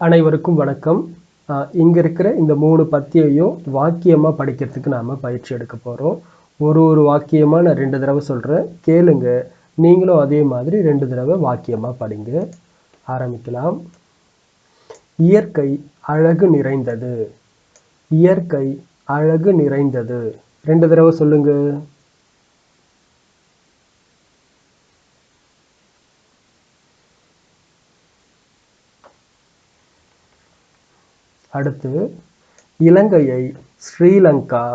அனைவருக்கும் வணக்கம். இங்கே இருக்கிற இந்த மூணு பத்தியையும் வாக்கியமாக படிக்கிறதுக்கு நாம் பயிற்சி எடுக்க போகிறோம் ஒரு ஒரு வாக்கியமாக நான் ரெண்டு தடவை சொல்கிறேன் கேளுங்க. நீங்களும் அதே மாதிரி ரெண்டு தடவை வாக்கியமாக படிங்க. ஆரம்பிக்கலாம். இயற்கை அழகு நிறைந்தது. இயற்கை அழகு நிறைந்தது. ரெண்டு தடவை சொல்லுங்கள் அடுத்து இலங்கையை ஸ்ரீலங்கா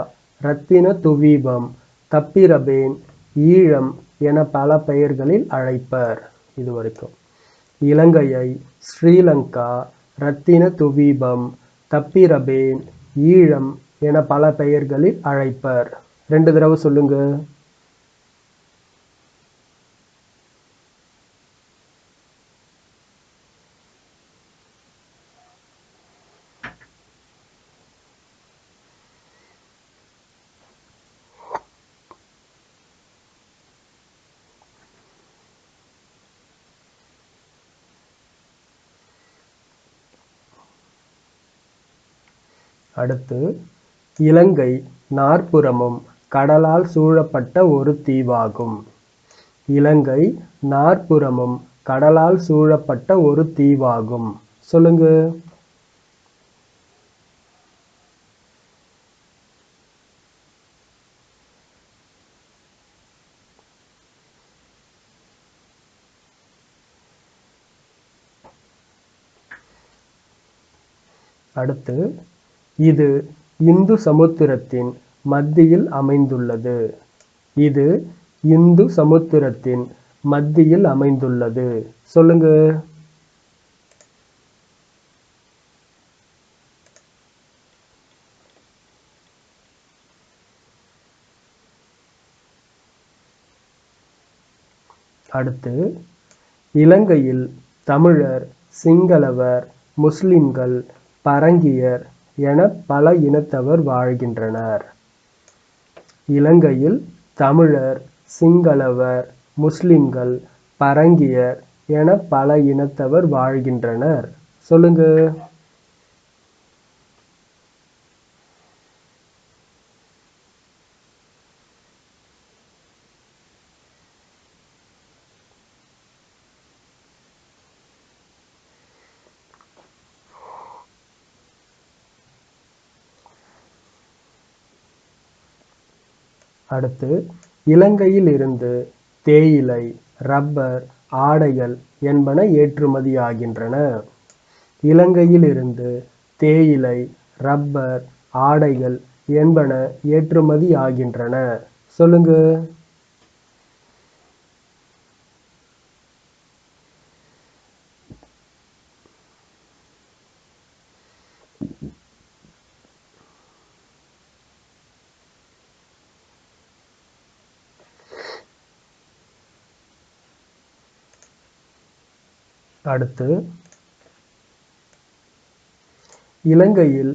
ரத்தின துவீபம் தப்பிரபேன் ஈழம் என பல பெயர்களில் அழைப்பர். இது வரைக்கும் இலங்கையை ஸ்ரீலங்கா ரத்தின துவீபம் தப்பிரபேன் ஈழம் என பல பெயர்களில் அழைப்பர். ரெண்டு தடவை சொல்லுங்க. அடுத்து இலங்கை நாற்புறமும் கடலால் சூழப்பட்ட ஒரு தீவாகும். இலங்கை நாற்புறமும் கடலால் சூழப்பட்ட ஒரு தீவாகும். சொல்லுங்க. அடுத்து இது இந்து சமுத்திரத்தின் மத்தியில் அமைந்துள்ளது. இது இந்து சமுத்திரத்தின் மத்தியில் அமைந்துள்ளது. சொல்லுங்க. அடுத்து இலங்கையில் தமிழர் சிங்களவர் முஸ்லிம்கள் பரங்கியர் என பல இனத்தவர் வாழ்கின்றனர். இலங்கையில் தமிழர் சிங்களவர் முஸ்லிம்கள் பரங்கியர் என பல இனத்தவர் வாழ்கின்றனர். சொல்லுங்க. அடுத்து இலங்கையில் இருந்து தேயிலை ரப்பர் ஆடைகள் என்பன ஏற்றுமதியாகின்றன. இலங்கையில் இருந்து தேயிலை ரப்பர் ஆடைகள் என்பன ஏற்றுமதியாகின்றன. சொல்லுங்க. அடுத்து இலங்கையில்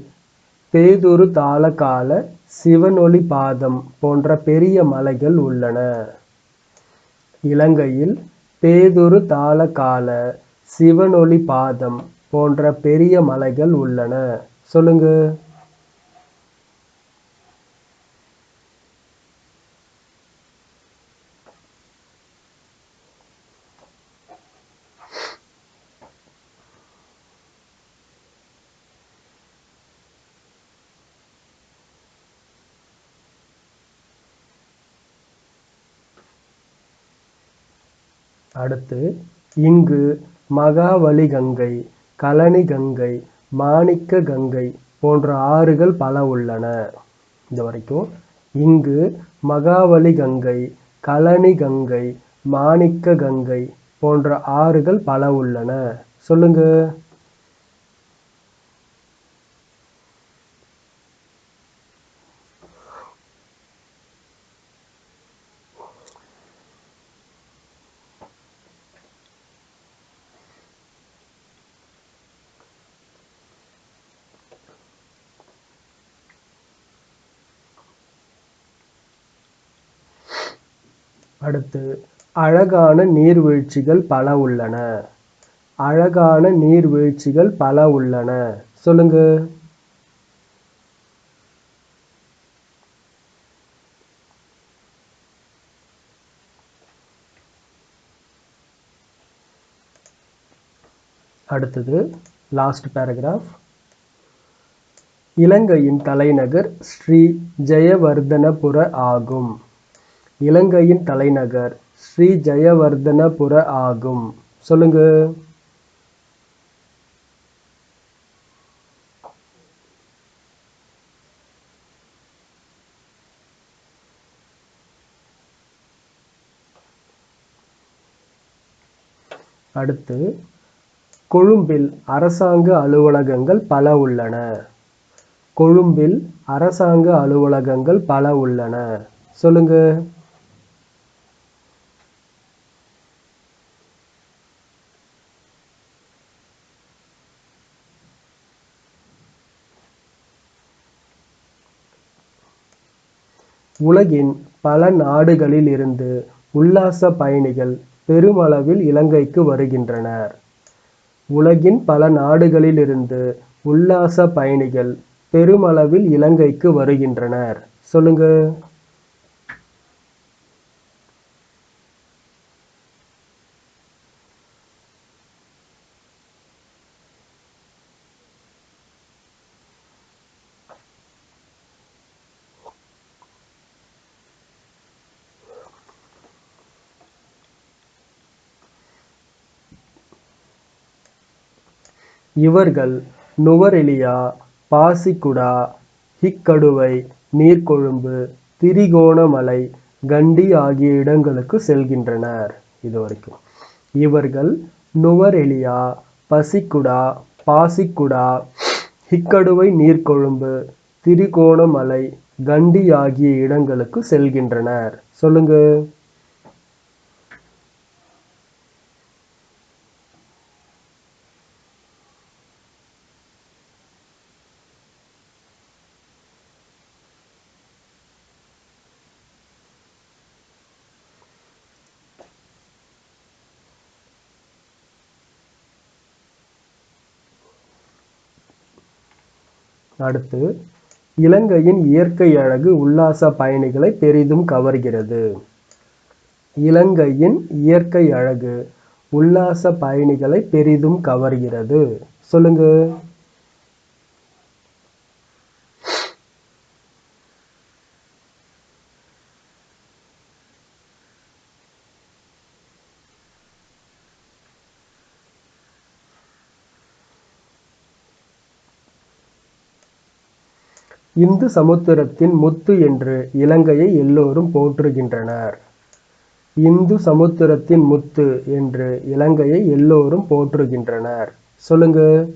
பேதுரு தாளகால சிவனொளி பாதம் போன்ற பெரிய மலைகள் உள்ளன. இலங்கையில் பேதுரு தாளகால சிவனொளி பாதம் போன்ற பெரிய மலைகள் உள்ளன. சொல்லுங்க. அடுத்து இங்கு மகாவலி கங்கை கழனி கங்கை மாணிக்க கங்கை போன்ற ஆறுகள் பல உள்ளன. இது வரைக்கும் இங்கு மகாவலி கங்கை கழனி கங்கை மாணிக்க கங்கை போன்ற ஆறுகள் பல உள்ளன. சொல்லுங்க. அடுத்து அழகான நீர்வீழ்ச்சிகள் பல உள்ளன. அழகான நீர்வீழ்ச்சிகள் பல உள்ளன. சொல்லுங்க. அடுத்தது லாஸ்ட் பேராகிராஃப் இலங்கையின் தலைநகர் ஸ்ரீ ஜெயவர்தனபுர ஆகும். இலங்கையின் தலைநகர் ஸ்ரீ ஜெயவர்தனபுர ஆகும். சொல்லுங்க. அடுத்து கொழும்பில் அரசாங்க அலுவலகங்கள் பல உள்ளன. கொழும்பில் அரசாங்க அலுவலகங்கள் பல உள்ளன. சொல்லுங்க. உலகின் பல நாடுகளில் இருந்து உல்லாச பயணிகள் பெருமளவில் இலங்கைக்கு வருகின்றனர். உலகின் பல நாடுகளிலிருந்து உல்லாச பயணிகள் பெருமளவில் இலங்கைக்கு வருகின்றனர். சொல்லுங்க. இவர்கள் நுவரெலியா பாசிக்குடா ஹிக்கடுவை நீர்கொழும்பு திரிகோணமலை கண்டி ஆகிய இடங்களுக்கு செல்கின்றனர். இது வரைக்கும். இவர்கள் நுவரெலியா பசிக்குடா பாசிக்குடா ஹிக்கடுவை நீர்கொழும்பு திரிகோணமலை கண்டி ஆகிய இடங்களுக்கு செல்கின்றனர். சொல்லுங்க. அடுத்து இலங்கையின் இயற்கை அழகு உல்லாச பயணிகளை பெரிதும் கவர்கிறது. இலங்கையின் இயற்கை அழகு உல்லாச பயணிகளை பெரிதும் கவர்கிறது. சொல்லுங்க. இந்து சமுத்திரத்தின் முத்து என்று இலங்கையை எல்லோரும் போற்றுகின்றனர். இந்து சமுத்திரத்தின் முத்து என்று இலங்கையை எல்லோரும் போற்றுகின்றனர். சொல்லுங்க.